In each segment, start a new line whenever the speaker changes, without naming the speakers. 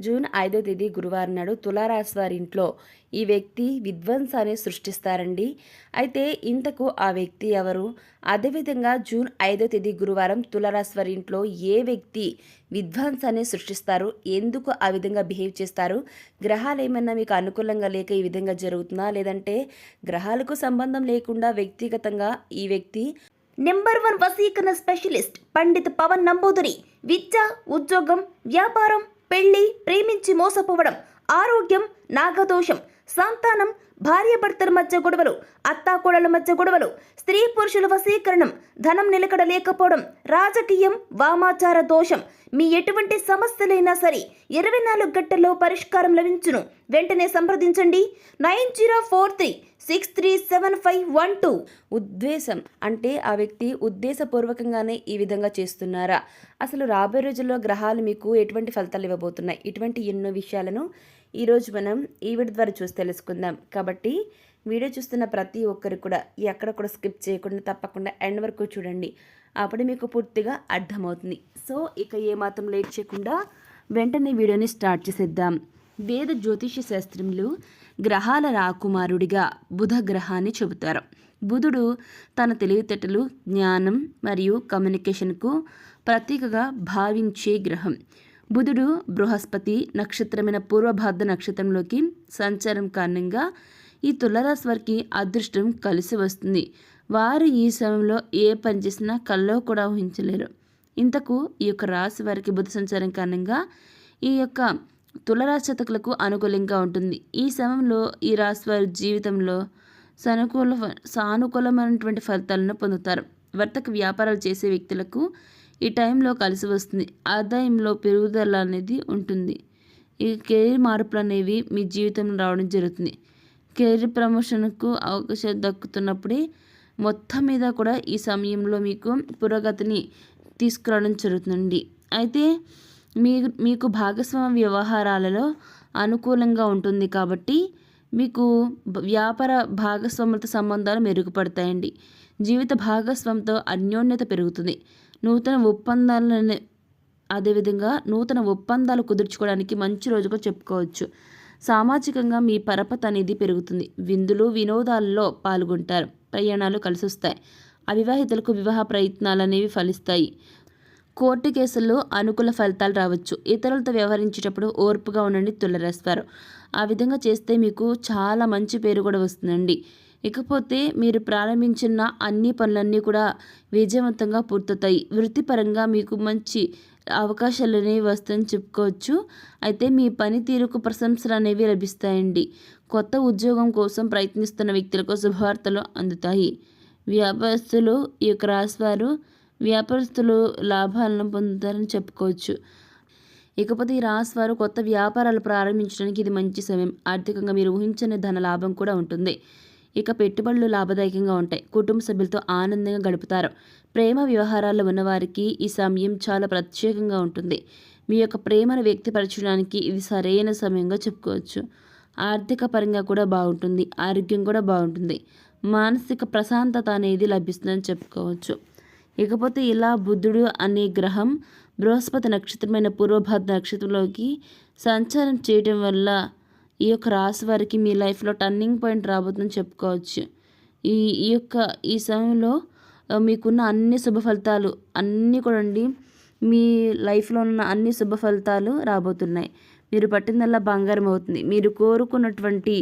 June ఐదో తేదీ గురువారం నాడు తులారాశి వారి ఇంట్లో ఈ వ్యక్తి విధ్వంసాన్ని సృష్టిస్తారండి. అయితే ఇంతకు ఆ వ్యక్తి ఎవరు? అదేవిధంగా జూన్ ఐదో తేదీ గురువారం తులారాశి వారి ఇంట్లో ఏ వ్యక్తి విధ్వంసాన్ని సృష్టిస్తారు? ఎందుకు ఆ విధంగా బిహేవ్ చేస్తారు? గ్రహాలు ఏమన్నా మీకు అనుకూలంగా లేక ఈ విధంగా జరుగుతుందా లేదంటే గ్రహాలకు సంబంధం లేకుండా వ్యక్తిగతంగా ఈ వ్యక్తి నెంబర్ వన్ వసీకరణ స్పెషలిస్ట్ పండిత్ పవన్ నంబూదురి విద్య ఉద్యోగం వ్యాపారం పెళ్ళి ప్రేమించి మోసపోవడం ఆరోగ్యం నాగదోషం సంతానం భార్యాభర్తల మధ్య గొడవలు అత్తాకోడల మధ్య గొడవలు స్త్రీ పురుషుల వశీకరణం ధనం నిలకడ లేకపోవడం రాజకీయం వామాచార దోషం. మీ ఎటువంటి సమస్యలైనా సరే ఇరవై నాలుగు గంటల్లో పరిష్కారం లభించును. వెంటనే సంప్రదించండి. Nine zero four three six three seven five one two. ఉద్దేశం అంటే ఆ వ్యక్తి ఉద్దేశపూర్వకంగానే ఈ విధంగా చేస్తున్నారా? అసలు రాబోయే రోజుల్లో గ్రహాలు మీకు ఎటువంటి ఫలితాలు ఇవ్వబోతున్నాయి? ఇటువంటి ఎన్నో విషయాలను ఈరోజు మనం ఈ వీడియో ద్వారా చూసి తెలుసుకుందాం. కాబట్టి వీడియో చూస్తున్న ప్రతి ఒక్కరు కూడా ఎక్కడ కూడా స్కిప్ చేయకుండా తప్పకుండా ఎండ్ వరకు చూడండి. అప్పుడు మీకు పూర్తిగా అర్థమవుతుంది. సో ఇక ఏమాత్రం లేట్ చేయకుండా వెంటనే వీడియోని స్టార్ట్ చేసేద్దాం. వేద జ్యోతిష శాస్త్రంలో గ్రహాల రాకుమారుడిగా బుధ గ్రహాన్ని చెబుతారు. బుధుడు తన తెలివితేటలు జ్ఞానం మరియు కమ్యూనికేషన్కు ప్రతీకగా భావించే గ్రహం. బుధుడు బృహస్పతి నక్షత్రమైన పూర్వభాద్ర నక్షత్రంలోకి సంచారం కారణంగా ఈ తులరాశి వారికి అదృష్టం కలిసి వస్తుంది. వారు ఈ సమయంలో ఏ పని చేసినా కల్లో కూడా ఊహించలేరు. ఇంతకు ఈ యొక్క రాశి వారికి బుధ సంచారం కారణంగా ఈ యొక్క తులరాశతకులకు అనుకూలంగా ఉంటుంది. ఈ సమయంలో ఈ రాశి వారి జీవితంలో సానుకూల సానుకూలమైనటువంటి ఫలితాలను పొందుతారు. వర్తక వ్యాపారాలు చేసే వ్యక్తులకు ఈ టైంలో కలిసి వస్తుంది. ఆదాయంలో పెరుగుదల అనేది ఉంటుంది. ఈ కెరీర్ మార్పులు అనేవి మీ జీవితంలో రావడం జరుగుతుంది. కెరీర్ ప్రమోషన్కు అవకాశం దక్కుతున్నప్పుడే మొత్తం మీద కూడా ఈ సమయంలో మీకు పురోగతిని తీసుకురావడం జరుగుతుంది అయితే మీ మీకు భాగస్వామ్య వ్యవహారాలలో అనుకూలంగా ఉంటుంది కాబట్టి మీకు వ్యాపార భాగస్వామ్యత సంబంధాలు మెరుగుపడతాయండి. జీవిత భాగస్వామితో అన్యోన్యత పెరుగుతుంది. నూతన ఒప్పందాలను అదేవిధంగా నూతన ఒప్పందాలు కుదుర్చుకోవడానికి మంచి రోజుగా చెప్పుకోవచ్చు. సామాజికంగా మీ పరపతి అనేది పెరుగుతుంది. విందులు వినోదాల్లో పాల్గొంటారు. ప్రయాణాలు కలిసి వస్తాయి అవివాహితులకు వివాహ ప్రయత్నాలు అనేవి ఫలిస్తాయి. కోర్టు కేసుల్లో అనుకూల ఫలితాలు రావచ్చు. ఇతరులతో వ్యవహరించేటప్పుడు ఓర్పుగా ఉండండి తులరేస్తారు. ఆ విధంగా చేస్తే మీకు చాలా మంచి పేరు కూడా వస్తుందండి. ఇకపోతే మీరు ప్రారంభించిన అన్ని పనులన్నీ కూడా విజయవంతంగా పూర్తవుతాయి. వృత్తిపరంగా మీకు మంచి అవకాశాలు అనేవి వస్తాయని చెప్పుకోవచ్చు. అయితే మీ పనితీరుకు ప్రశంసలు అనేవి లభిస్తాయండి. కొత్త ఉద్యోగం కోసం ప్రయత్నిస్తున్న వ్యక్తులకు శుభవార్తలు అందుతాయి. వ్యాపారస్తులు ఈ యొక్క రాశివారు వ్యాపారస్తులు లాభాలను పొందుతారని చెప్పుకోవచ్చు. ఇకపోతే ఈ రాశి వారు కొత్త వ్యాపారాలు ప్రారంభించడానికి ఇది మంచి సమయం. ఆర్థికంగా మీరు ఊహించని ధన లాభం కూడా ఉంటుంది. ఇక పెట్టుబడులు లాభదాయకంగా ఉంటాయి. కుటుంబ సభ్యులతో ఆనందంగా గడుపుతారు. ప్రేమ వ్యవహారాల్లో ఉన్నవారికి ఈ సమయం చాలా ప్రత్యేకంగా ఉంటుంది. మీ యొక్క ప్రేమను వ్యక్తపరచడానికి ఇది సరైన సమయంగా చెప్పుకోవచ్చు. ఆర్థిక పరంగా కూడా బాగుంటుంది. ఆరోగ్యం కూడా బాగుంటుంది. మానసిక ప్రశాంతత అనేది లభిస్తుందని చెప్పుకోవచ్చు. ఇకపోతే ఇలా బుద్ధుడు అనే గ్రహం బృహస్పతి నక్షత్రమైన పూర్వభాద్ర నక్షత్రంలోకి సంచారం చేయడం వల్ల ఈ యొక్క రాశి వారికి మీ లైఫ్లో టర్నింగ్ పాయింట్ రాబోతుందని చెప్పుకోవచ్చు. ఈ ఈ యొక్క ఈ సమయంలో మీకున్న అన్ని శుభ ఫలితాలు అన్నీ కూడా అండి మీ లైఫ్లో ఉన్న అన్ని శుభ ఫలితాలు రాబోతున్నాయి. మీరు పట్టిందల్లా బంగారం అవుతుంది. మీరు కోరుకున్నటువంటి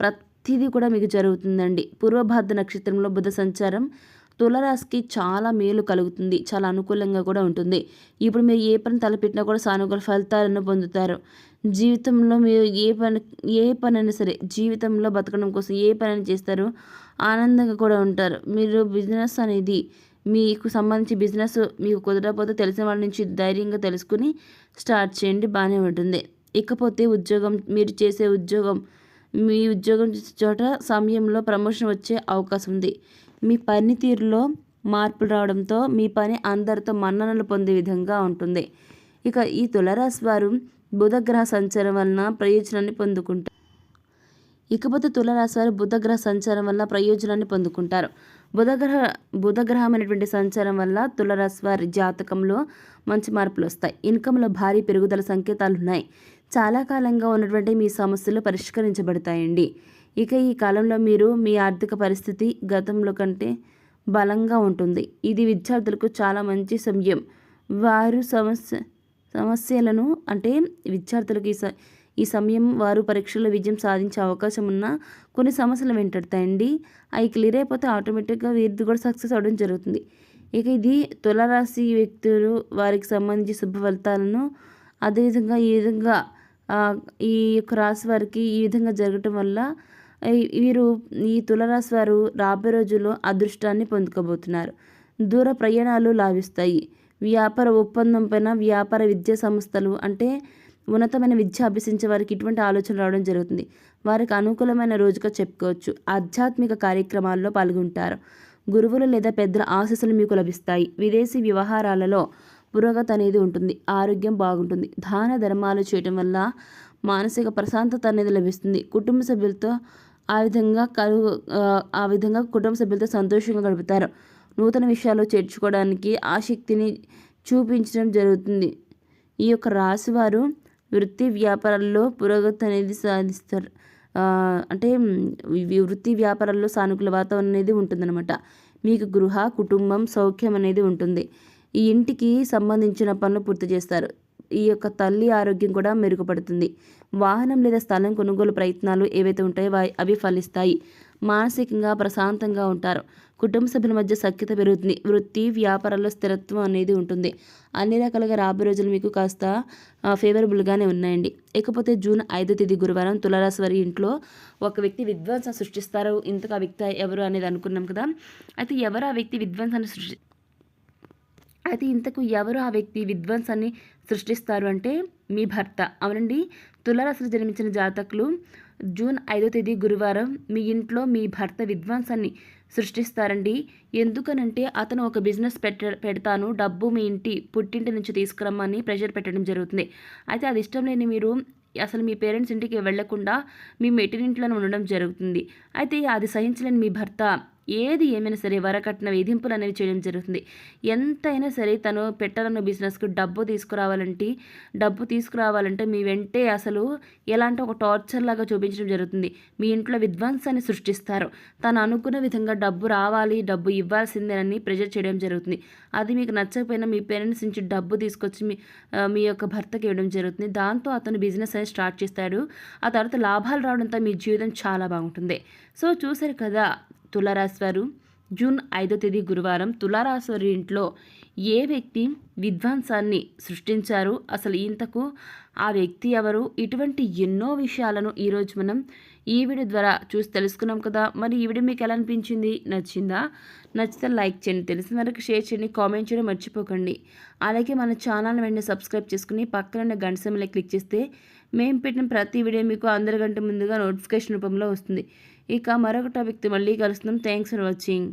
ప్రతిదీ కూడా మీకు జరుగుతుందండి. పూర్వభాద్ర నక్షత్రంలో బుధ సంచారం తులరాశికి చాలా మేలు కలుగుతుంది. చాలా అనుకూలంగా కూడా ఉంటుంది. ఇప్పుడు మీరు ఏ పని తలపెట్టినా కూడా సానుకూల ఫలితాలను పొందుతారు. జీవితంలో మీరు ఏ పని ఏ పని అయినా సరే జీవితంలో బతకడం కోసం ఏ పని అయినా చేస్తారో. ఆనందంగా కూడా ఉంటారు. మీరు బిజినెస్ అనేది మీకు సంబంధించి బిజినెస్ మీకు కుదరకపోతే తెలిసిన వాళ్ళ నుంచి ధైర్యంగా తెలుసుకుని స్టార్ట్ చేయండి. బాగానే ఉంటుంది. ఇకపోతే ఉద్యోగం మీరు చేసే ఉద్యోగం మీ ఉద్యోగం చోట సమయంలో ప్రమోషన్ వచ్చే అవకాశం ఉంది. మీ పనితీరులో మార్పులు రావడంతో మీ పని అందరితో మన్ననలు పొందే విధంగా ఉంటుంది. ఇక ఈ తులరాశి వారు బుధగ్రహ సంచారం వలన ప్రయోజనాన్ని పొందుకుంటారు. ఇకపోతే తులరాశి వారు బుధగ్రహ సంచారం వల్ల ప్రయోజనాన్ని పొందుకుంటారు. బుధగ్రహ బుధగ్రహమైనటువంటి సంచారం వల్ల తులరాశి వారి జాతకంలో మంచి మార్పులు వస్తాయి. ఇన్కంలో భారీ పెరుగుదల సంకేతాలు ఉన్నాయి చాలా కాలంగా ఉన్నటువంటి మీ సమస్యలు పరిష్కరించబడతాయండి. ఇక ఈ కాలంలో మీరు మీ ఆర్థిక పరిస్థితి గతంలో కంటే బలంగా ఉంటుంది. ఇది విద్యార్థులకు చాలా మంచి సమయం. వారు సమస్య సమస్యలను అంటే విద్యార్థులకు ఈ స ఈ సమయం వారు పరీక్షల్లో విజయం సాధించే అవకాశం ఉన్న కొన్ని సమస్యలు వెంటాడతాయండి. అవి క్లియర్ అయిపోతే ఆటోమేటిక్గా వీరిది కూడా సక్సెస్ అవ్వడం జరుగుతుంది. ఇక ఇది తులరాశి వ్యక్తులు వారికి సంబంధించి శుభ ఫలితాలను అదేవిధంగా ఈ విధంగా ఈ యొక్క రాశి వారికి ఈ విధంగా జరగటం వల్ల వీరు ఈ తులరాశి వారు రాబోయే రోజుల్లో అదృష్టాన్ని పొందుకోబోతున్నారు. దూర ప్రయాణాలు లాభిస్తాయి. వ్యాపార ఒప్పందం పైన వ్యాపార విద్యా సంస్థలు అంటే ఉన్నతమైన విద్య అభ్యసించే వారికి ఇటువంటి ఆలోచన రావడం జరుగుతుంది. వారికి అనుకూలమైన రోజుగా చెప్పుకోవచ్చు. ఆధ్యాత్మిక కార్యక్రమాల్లో పాల్గొంటారు. గురువులు లేదా పెద్దల ఆశస్సులు మీకు లభిస్తాయి. విదేశీ వ్యవహారాలలో పురోగతి అనేది ఉంటుంది. ఆరోగ్యం బాగుంటుంది. దాన ధర్మాలు చేయటం వల్ల మానసిక ప్రశాంతత అనేది లభిస్తుంది. కుటుంబ సభ్యులతో ఆ విధంగా కలుగు ఆ విధంగా కుటుంబ సభ్యులతో సంతోషంగా గడుపుతారు. నూతన విషయాలు చేర్చుకోవడానికి ఆసక్తిని చూపించడం జరుగుతుంది. ఈ యొక్క రాశివారు వృత్తి వ్యాపారాల్లో పురోగతి అనేది సాధిస్తారు. అంటే వృత్తి వ్యాపారాల్లో సానుకూల వాతావరణం అనేది ఉంటుందన్నమాట. మీకు గృహ కుటుంబం సౌఖ్యం అనేది ఉంటుంది. ఈ ఇంటికి సంబంధించిన పనులు పూర్తి చేస్తారు. ఈ యొక్క తల్లి ఆరోగ్యం కూడా మెరుగుపడుతుంది. వాహనం లేదా స్థలం కొనుగోలు ప్రయత్నాలు ఏవైతే ఉంటాయో అవి ఫలిస్తాయి. మానసికంగా ప్రశాంతంగా ఉంటారు. కుటుంబ సభ్యుల మధ్య సఖ్యత పెరుగుతుంది. వృత్తి వ్యాపారాల్లో స్థిరత్వం అనేది ఉంటుంది. అన్ని రకాలుగా రాబోయే రోజులు మీకు కాస్త ఫేవరబుల్గానే ఉన్నాయండి. ఇకపోతే జూన్ ఐదో తేదీ గురువారం తులారాశి వారి ఇంట్లో ఒక వ్యక్తి విధ్వంసం సృష్టిస్తారు. ఇంతకు ఆ వ్యక్తి ఎవరు అనేది అనుకున్నాం కదా. అయితే ఎవరు ఆ వ్యక్తి విధ్వంసాన్ని సృష్టి అయితే ఇంతకు ఎవరు ఆ వ్యక్తి విధ్వంసాన్ని సృష్టిస్తారు అంటే మీ భర్త. అవునండి. తులరాశిలో జన్మించిన జాతకులు జూన్ ఐదో తేదీ గురువారం మీ ఇంట్లో మీ భర్త విధ్వంసాన్ని సృష్టిస్తారండి. ఎందుకనంటే అతను ఒక బిజినెస్ పెట్ట పెడతాను. డబ్బు మీ ఇంటి పుట్టింటి నుంచి తీసుకురమ్మని ప్రెషర్ పెట్టడం జరుగుతుంది. అయితే అది ఇష్టం లేని మీరు అసలు మీ పేరెంట్స్ ఇంటికి వెళ్ళకుండా మీ మెట్టినింట్లోనే ఉండడం జరుగుతుంది. అయితే అది సహించలేని మీ భర్త ఏది ఏమైనా సరే వరకట్న వేధింపులు అనేవి చేయడం జరుగుతుంది. ఎంతైనా సరే తను పెట్టాలన్న బిజినెస్కు డబ్బు తీసుకురావాలంటే డబ్బు తీసుకురావాలంటే మీ వెంటే అసలు ఎలాంటి ఒక టార్చర్ లాగా చూపించడం జరుగుతుంది. మీ ఇంట్లో విధ్వంసాన్ని సృష్టిస్తారు. తను అనుకున్న విధంగా డబ్బు రావాలి డబ్బు ఇవ్వాల్సిందేనని ప్రెజర్ చేయడం జరుగుతుంది. అది మీకు నచ్చకపోయినా మీ పేరెంట్స్ నుంచి డబ్బు తీసుకొచ్చి మీ మీ యొక్క భర్తకి ఇవ్వడం జరుగుతుంది. దాంతో అతను బిజినెస్ అనేది స్టార్ట్ చేస్తాడు. ఆ తర్వాత లాభాలు రావడంతో మీ జీవితం చాలా బాగుంటుంది. సో చూసారు కదా తులారాశి వారు జూన్ ఐదో తేదీ గురువారం తులారాశి వారి ఇంట్లో ఏ వ్యక్తి విధ్వంసాన్ని సృష్టించారు? అసలు ఇంతకు ఆ వ్యక్తి ఎవరు? ఇటువంటి ఎన్నో విషయాలను ఈరోజు మనం ఈ వీడియో ద్వారా చూసి తెలుసుకున్నాం కదా. మరి ఈ వీడియో మీకు ఎలా అనిపించింది? నచ్చిందా? నచ్చితే లైక్ చేయండి. తెలిసిన వరకు షేర్ చేయండి. కామెంట్ చేయడం మర్చిపోకండి. అలాగే మన ఛానల్ వెంటనే సబ్స్క్రైబ్ చేసుకుని పక్కన గంట సమయంలో క్లిక్ చేస్తే మేము పెట్టిన ప్రతి వీడియో మీకు అందరికంటే ముందుగా నోటిఫికేషన్ రూపంలో వస్తుంది. ఇక మరొక టాపిక్తో మళ్ళీ కలుస్తున్నాం. Thanks for watching